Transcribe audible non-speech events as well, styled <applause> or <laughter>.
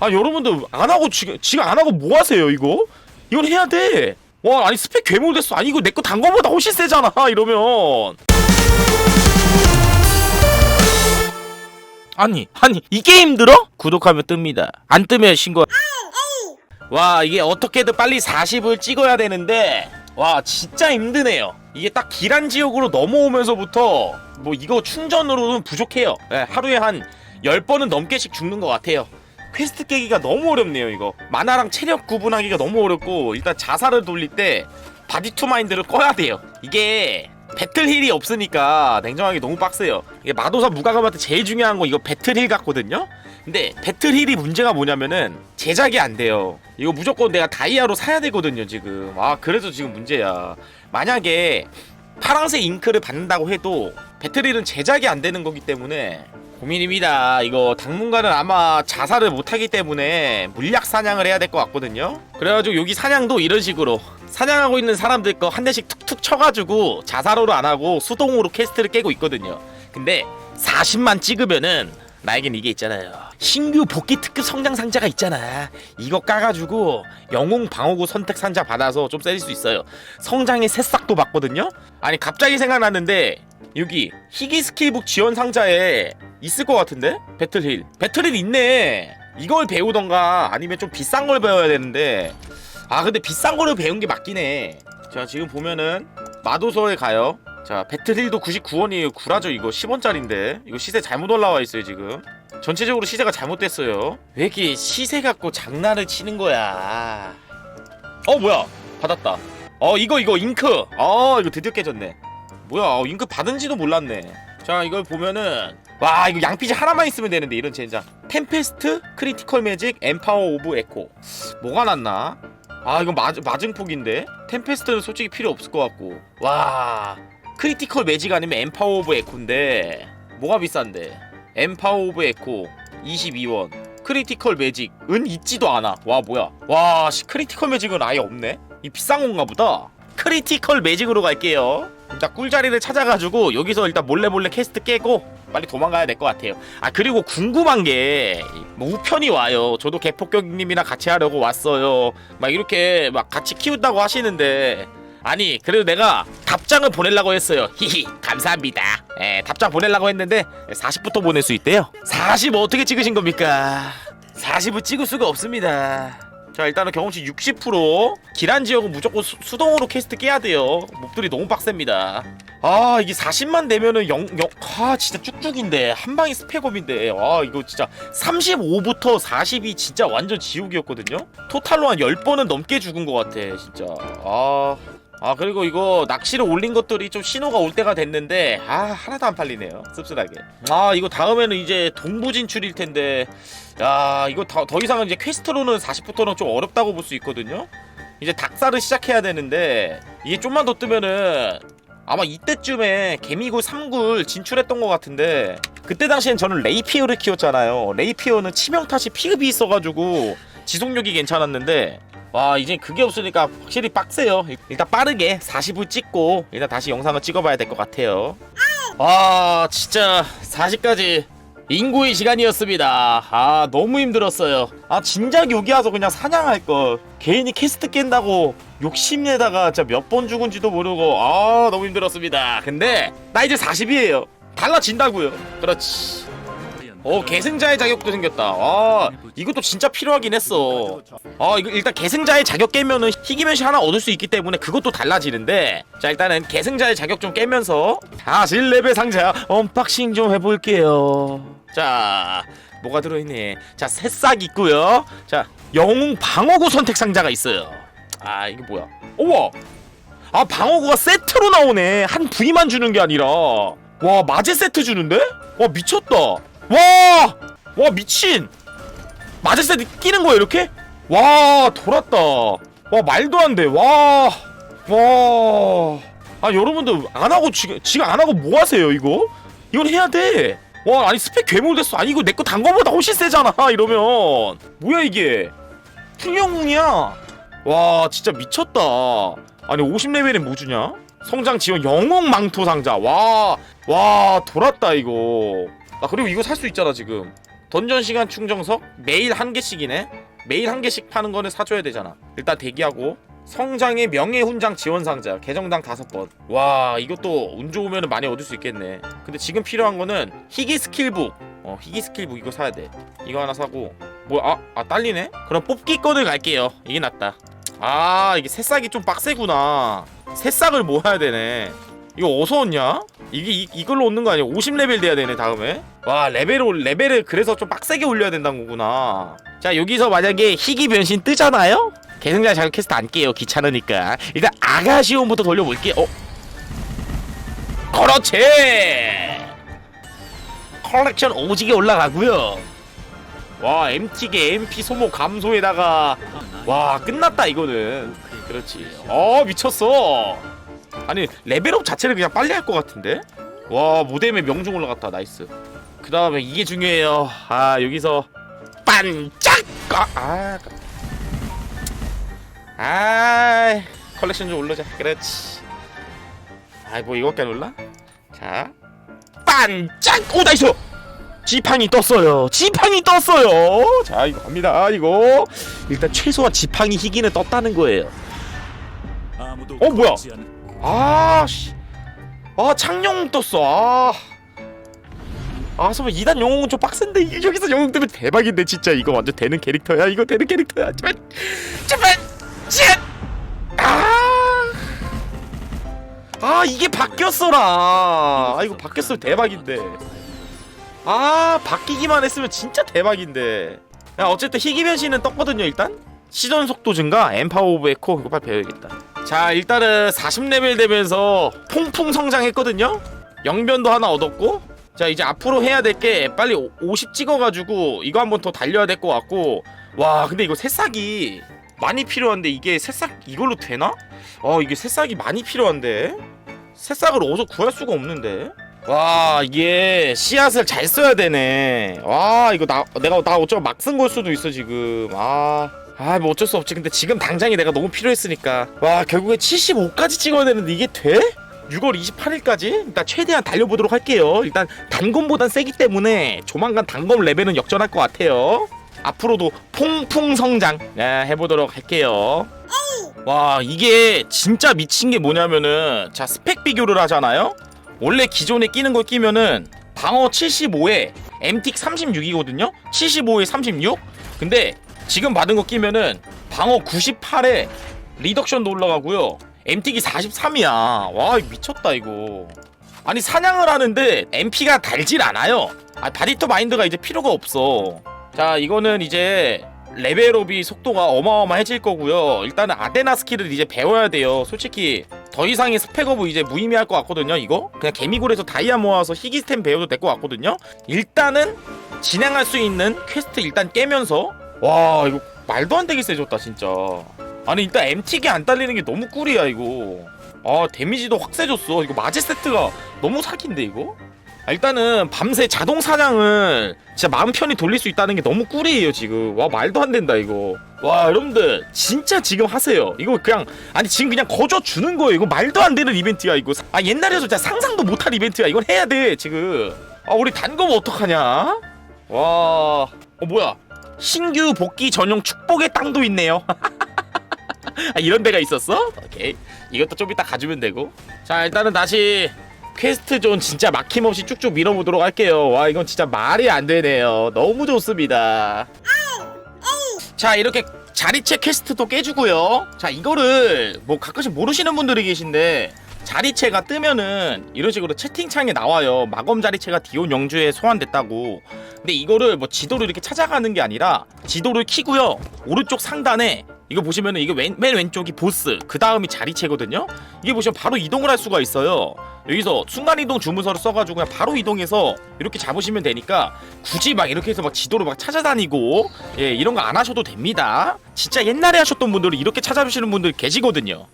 아 여러분들 안 하고 지금 지금 안 하고 뭐 하세요 이거? 이건 해야 돼. 와 아니 스펙 괴물 됐어. 아니 이거 내 거 단 거보다 훨씬 세잖아 이러면. 아니 아니 이게 힘들어? 구독하면 뜹니다. 안 뜨면 신고. 와 이게 어떻게든 빨리 40을 찍어야 되는데 와 진짜 힘드네요. 이게 딱 기란 지역으로 넘어오면서부터 뭐 이거 충전으로는 부족해요. 예, 하루에 한 10번은 넘게씩 죽는 것 같아요. 퀘스트 깨기가 너무 어렵네요 이거. 마나랑 체력 구분하기가 너무 어렵고 일단 자살을 돌릴 때 바디 투 마인드를 꺼야 돼요. 이게 배틀 힐이 없으니까 냉정하게 너무 빡세요. 이게 마도사 무가감한테 제일 중요한 거 이거 배틀 힐 같거든요? 근데 배틀 힐이 문제가 뭐냐면은 제작이 안 돼요. 이거 무조건 내가 다이아로 사야 되거든요 지금. 아 그래서 지금 문제야. 만약에 파란색 잉크를 받는다고 해도 배틀힐은 제작이 안 되는 거기 때문에 고민입니다. 이거 당분간은 아마 자살을 못하기 때문에 물약 사냥을 해야 될 것 같거든요. 그래가지고 여기 사냥도 이런 식으로 사냥하고 있는 사람들 거 한 대씩 툭툭 쳐가지고 자살으로 안 하고 수동으로 퀘스트를 깨고 있거든요. 근데 40만 찍으면은 나에겐 이게 있잖아요. 신규 복귀 특급 성장 상자가 있잖아. 이거 까가지고 영웅 방어구 선택 상자 받아서 좀 세질 수 있어요. 성장의 새싹도 받거든요. 아니 갑자기 생각났는데 여기 희귀 스킬북 지원 상자에 있을 것 같은데? 배틀힐. 배틀힐 있네. 이걸 배우던가 아니면 좀 비싼 걸 배워야 되는데 아 근데 비싼 거를 배운 게 맞긴 해. 자 지금 보면은 마도서에 가요. 자 배틀힐도 99원이에요. 구라죠 이거 10원짜리인데 이거 시세 잘못 올라와 있어요 지금. 전체적으로 시세가 잘못됐어요. 왜 이렇게 시세 갖고 장난을 치는 거야? 어 뭐야? 받았다. 어 이거 이거 잉크. 어 이거 드디어 깨졌네. 뭐야 어, 잉크 받은지도 몰랐네. 자 이걸 보면은 와 이거 양피지 하나만 있으면 되는데 이런 젠장. 템페스트, 크리티컬 매직, 엠파워 오브 에코. 뭐가 낫나? 아 이건 맞, 맞은 폭인데 템페스트는 솔직히 필요 없을 것 같고 와 크리티컬 매직 아니면 엠파워 오브 에코인데 뭐가 비싼데? 엠파워 오브 에코 22원. 크리티컬 매직은 있지도 않아. 와 뭐야? 와 씨, 크리티컬 매직은 아예 없네? 이 비싼 건가 보다. 크리티컬 매직으로 갈게요. 일단 꿀자리를 찾아가지고 여기서 일단 몰래 몰래 캐스트 깨고 빨리 도망가야 될 것 같아요. 아 그리고 궁금한 게 뭐 우편이 와요. 저도 개폭격님이랑 같이 하려고 왔어요. 막 이렇게 막 같이 키운다고 하시는데. 아니 그래도 내가 답장을 보내려고 했어요. 히히 감사합니다. 예, 답장 보내려고 했는데 40부터 보낼 수 있대요. 40 어떻게 찍으신 겁니까? 40을 찍을 수가 없습니다. 자 일단은 경험치 60% 기란 지역은 무조건 수, 수동으로 캐스트 깨야 돼요 몹들이 너무 빡셉니다 아 이게 40만 되면은 영, 영, 아 진짜 쭉쭉인데 한 방에 스펙업인데 아 이거 진짜 35부터 40이 진짜 완전 지옥이었거든요 토탈로 한 10번은 넘게 죽은 것 같아 진짜 아 아 그리고 이거 낚시를 올린 것들이 좀 신호가 올 때가 됐는데 아 하나도 안 팔리네요. 씁쓸하게. 아 이거 다음에는 이제 동부 진출일 텐데. 야 이거 더, 더 이상은 이제 퀘스트로는 40부터는 좀 어렵다고 볼 수 있거든요. 이제 닭살을 시작해야 되는데 이게 좀만 더 뜨면은 아마 이때쯤에 개미굴 3굴 진출했던 것 같은데 그때 당시엔 저는 레이피어를 키웠잖아요. 레이피어는 치명타시 피흡이 있어가지고 지속력이 괜찮았는데 와 이제 그게 없으니까 확실히 빡세요. 일단 빠르게 40을 찍고 일단 다시 영상을 찍어봐야 될 것 같아요. 와 진짜 40까지 인구의 시간이었습니다. 아 너무 힘들었어요. 아 진작 여기 와서 그냥 사냥할 걸. 괜히 캐스트 깬다고 욕심내다가 진짜 몇 번 죽은지도 모르고 아 너무 힘들었습니다. 근데 나 이제 40이에요. 달라진다고요. 그렇지 어 계승자의 자격도 생겼다. 아 이것도 진짜 필요하긴 했어. 아 이거 일단 계승자의 자격 깨면은 희귀면시 하나 얻을 수 있기 때문에 그것도 달라지는데 자 일단은 계승자의 자격 좀 깨면서 다시 레벨 상자 언박싱 좀 해볼게요. 자 뭐가 들어있네. 자 새싹 있고요. 자 영웅 방어구 선택 상자가 있어요. 아 이게 뭐야? 우와! 아 방어구가 세트로 나오네. 한 부위만 주는 게 아니라. 와 마제 세트 주는데? 와 미쳤다 와! 와 미친! 마제 세트 끼는 거야 이렇게? 와 돌았다 와 말도 안돼 와 와. 아 여러분들 안 하고 지금 지금 안 하고 뭐 하세요 이거? 이건 해야 돼. 와 아니 스펙 괴물 됐어. 아니 이거 내 거 단 거보다 훨씬 세잖아 이러면 뭐야 이게? 풀영웅이야. 와 진짜 미쳤다. 아니 50레벨에 뭐 주냐? 성장 지원 영웅 망토 상자. 와, 와 돌았다 이거. 아 그리고 이거 살 수 있잖아 지금. 던전 시간 충정석 매일 한 개씩이네. 매일 한 개씩 파는 거는 사줘야 되잖아. 일단 대기하고 성장의 명예 훈장 지원 상자 계정당 다섯 번. 와 이것도 운 좋으면 많이 얻을 수 있겠네. 근데 지금 필요한 거는 희귀 스킬북. 어 희귀 스킬북 이거 사야 돼. 이거 하나 사고 뭐아 아 딸리네? 그럼 뽑기 건을 갈게요. 이게 낫다. 아 이게 새싹이 좀 빡세구나. 새싹을 모아야 되네. 이거 어디서 얻냐? 이게 이, 이걸로 얻는 거 아니야? 50레벨 돼야 되네 다음에. 와 레벨을 올- 레벨을 그래서 좀 빡세게 올려야 된다는 거구나. 자 여기서 만약에 희귀 변신 뜨잖아요? 계승자 자격 퀘스트 안 깨요 귀찮으니까 일단 아가시온부터 돌려볼게 어? 그렇지 컬렉션 오지게 올라가고요 와 MT계 MP 소모 감소에다가 와 끝났다 이거는 그렇지 어 미쳤어 아니 레벨업 자체를 그냥 빨리 할 것 같은데? 와 모뎀에 명중 올라갔다. 나이스. 그 다음에 이게 중요해요. 아 여기서 반짝! 아, 아, 아. 컬렉션 좀 올려자. 그렇지. 뭐 이거밖에 안 올라? 자 반짝! 오 나이스! 지팡이 떴어요. 지팡이 떴어요. 자 이거 갑니다. 이거. 일단 최소한 지팡이 희귀는 떴다는 거예요. 어, 뭐야? 아씨. 아 창룡 떴어. 아. 아, 설마 2단 영웅은 좀 빡센데? 이- 여기서 영웅 뜨면 대박인데 진짜. 이거 완전 되는 캐릭터야? 이거 되는 캐릭터야? 제발. 제발. 쉿! 아! 아 이게 바뀌었어라. 아 이거 바뀌었으면 대박인데. 아 바뀌기만 했으면 진짜 대박인데. 야 어쨌든 희귀 변신은 떴거든요 일단 시전 속도 증가 엠파워 오브 에코 이거 빨리 배워야겠다. 자 일단은 40레벨 되면서 풍풍 성장했거든요? 영변도 하나 얻었고 자 이제 앞으로 해야 될 게 빨리 50 찍어가지고 이거 한번 더 달려야 될 것 같고 와 근데 이거 새싹이 많이 필요한데 이게 새싹 이걸로 되나? 어 이게 새싹이 많이 필요한데? 새싹을 어디서 구할 수가 없는데? 와 이게 씨앗을 잘 써야 되네. 와 이거 나 내가 나 어쩌면 막쓴 걸 수도 있어 지금. 아 아 뭐 어쩔 수 없지. 근데 지금 당장이 내가 너무 필요했으니까. 와 결국에 75까지 찍어야 되는데 이게 돼? 6월 28일까지? 일단 최대한 달려보도록 할게요. 일단 단검보단 세기 때문에 조만간 단검 레벨은 역전할 것 같아요. 앞으로도 풍풍 성장. 네, 해보도록 할게요. 와 이게 진짜 미친 게 뭐냐면은 자 스펙 비교를 하잖아요? 원래 기존에 끼는 걸 끼면은 방어 75에 엠틱 36이거든요? 75에 36 근데 지금 받은 거 끼면은 방어 98에 리덕션도 올라가고요. 엠틱이 43이야. 와 미쳤다 이거. 아니 사냥을 하는데 MP가 달질 않아요. 아 바디터 마인드가 이제 필요가 없어. 자 이거는 이제 레벨업이 속도가 어마어마해질 거고요. 일단은 아데나 스킬을 이제 배워야 돼요. 솔직히 더 이상의 스펙업은 이제 무의미할 것 같거든요 이거. 그냥 개미굴에서 다이아 모아서 희귀스템 배워도 될 것 같거든요. 일단은 진행할 수 있는 퀘스트 일단 깨면서 와 이거 말도 안 되게 세졌다 진짜. 아니 일단 MT기 안 딸리는 게 너무 꿀이야 이거. 아 데미지도 확 세졌어. 이거 마제 세트가 너무 사기인데 이거? 아, 일단은 밤새 자동 사냥을 진짜 마음 편히 돌릴 수 있다는 게 너무 꿀이에요 지금. 와 말도 안 된다 이거. 와 여러분들 진짜 지금 하세요. 이거 그냥 아니 지금 그냥 거저 주는 거예요. 이거 말도 안 되는 이벤트야 이거. 아 옛날에도 진짜 상상도 못할 이벤트야. 이건 해야 돼 지금. 아 우리 단검 어떡하냐? 와 어 뭐야 신규 복귀 전용 축복의 땅도 있네요. <laughs> 아, 이런 데가 있었어? 오케이. 이것도 좀 이따 가주면 되고. 자 일단은 다시 퀘스트 존 진짜 막힘없이 쭉쭉 밀어보도록 할게요. 와 이건 진짜 말이 안 되네요. 너무 좋습니다. 자 이렇게 자리체 퀘스트도 깨주고요. 자 이거를 뭐 가끔씩 모르시는 분들이 계신데 자리체가 뜨면은 이런 식으로 채팅창에 나와요. 마검 자리체가 디온 영주에 소환됐다고. 근데 이거를 뭐 지도를 이렇게 찾아가는 게 아니라 지도를 키고요. 오른쪽 상단에 이거 보시면은 이거 맨, 맨 왼쪽이 보스 그 다음이 자리체거든요. 이게 보시면 바로 이동을 할 수가 있어요. 여기서 순간이동 주문서를 써가지고 그냥 바로 이동해서 이렇게 잡으시면 되니까 굳이 막 이렇게 해서 막 지도를 막 찾아다니고 예 이런 거 안 하셔도 됩니다. 진짜 옛날에 하셨던 분들은 이렇게 찾아주시는 분들 계시거든요